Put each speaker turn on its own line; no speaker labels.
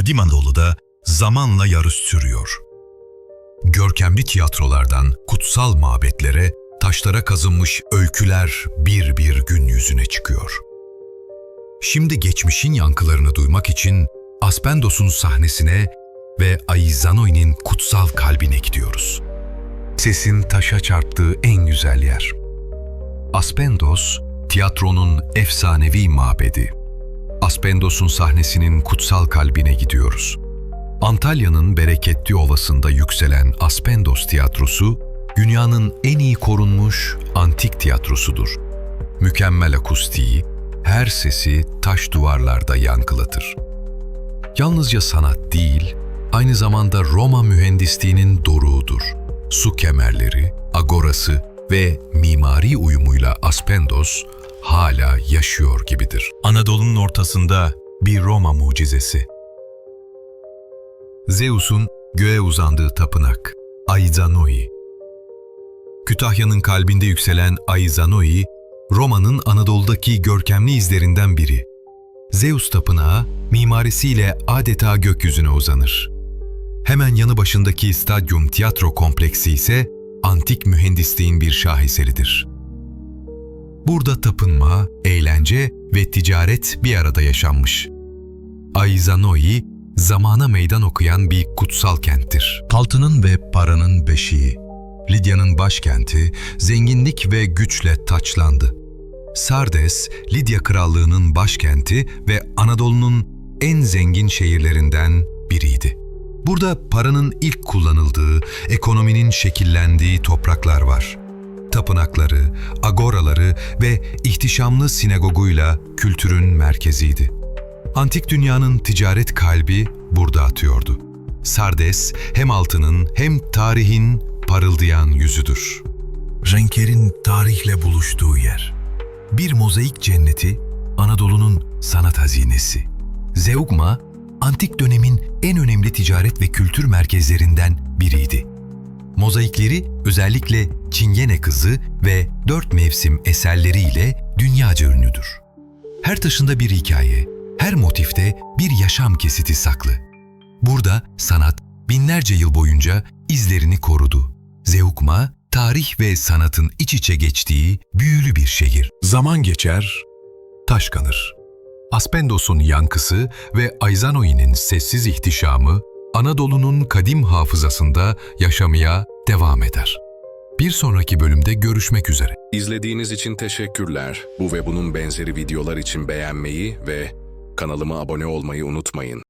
Kadim Anadolu'da zamanla yarış sürüyor. Görkemli tiyatrolardan kutsal mabetlere, taşlara kazınmış öyküler bir bir gün yüzüne çıkıyor. Şimdi geçmişin yankılarını duymak için Aspendos'un sahnesine ve Aizanoi'nin kutsal kalbine gidiyoruz. Sesin taşa çarptığı en güzel yer. Aspendos, tiyatronun efsanevi mabedi. Aspendos'un sahnesinin kutsal kalbine gidiyoruz. Antalya'nın bereketli ovasında yükselen Aspendos Tiyatrosu, dünyanın en iyi korunmuş antik tiyatrosudur. Mükemmel akustiği, her sesi taş duvarlarda yankılatır. Yalnızca sanat değil, aynı zamanda Roma mühendisliğinin doruğudur. Su kemerleri, agorası ve mimari uyumuyla Aspendos hala yaşıyor gibidir. Anadolu'nun ortasında bir Roma mucizesi. Zeus'un göğe uzandığı tapınak, Aizanoi. Kütahya'nın kalbinde yükselen Aizanoi, Roma'nın Anadolu'daki görkemli izlerinden biri. Zeus tapınağı mimarisiyle adeta gökyüzüne uzanır. Hemen yanı başındaki stadyum tiyatro kompleksi ise antik mühendisliğin bir şaheseridir. Burada tapınma, eğlence ve ticaret bir arada yaşanmış. Aizanoi, zamana meydan okuyan bir kutsal kenttir. Altının ve paranın beşiği. Lidya'nın başkenti zenginlik ve güçle taçlandı. Sardes, Lidya Krallığı'nın başkenti ve Anadolu'nun en zengin şehirlerinden biriydi. Burada paranın ilk kullanıldığı, ekonominin şekillendiği topraklar var. Tapınakları, agoraları ve ihtişamlı sinagoguyla kültürün merkeziydi. Antik dünyanın ticaret kalbi burada atıyordu. Sardes hem altının hem tarihin parıldayan yüzüdür. Renklerin tarihle buluştuğu yer. Bir mozaik cenneti, Anadolu'nun sanat hazinesi. Zeugma, antik dönemin en önemli ticaret ve kültür merkezlerinden biriydi. Mozaikleri özellikle Çingene Kızı ve Dört Mevsim eserleriyle dünyaca ünlüdür. Her taşında bir hikaye, her motifte bir yaşam kesiti saklı. Burada sanat binlerce yıl boyunca izlerini korudu. Zeugma, tarih ve sanatın iç içe geçtiği büyülü bir şehir. Zaman geçer, taş kalır. Aspendos'un yankısı ve Aizanoi'nin sessiz ihtişamı Anadolu'nun kadim hafızasında yaşamaya devam eder. Bir sonraki bölümde görüşmek üzere.
İzlediğiniz için teşekkürler. Bu ve bunun benzeri videolar için beğenmeyi ve kanalıma abone olmayı unutmayın.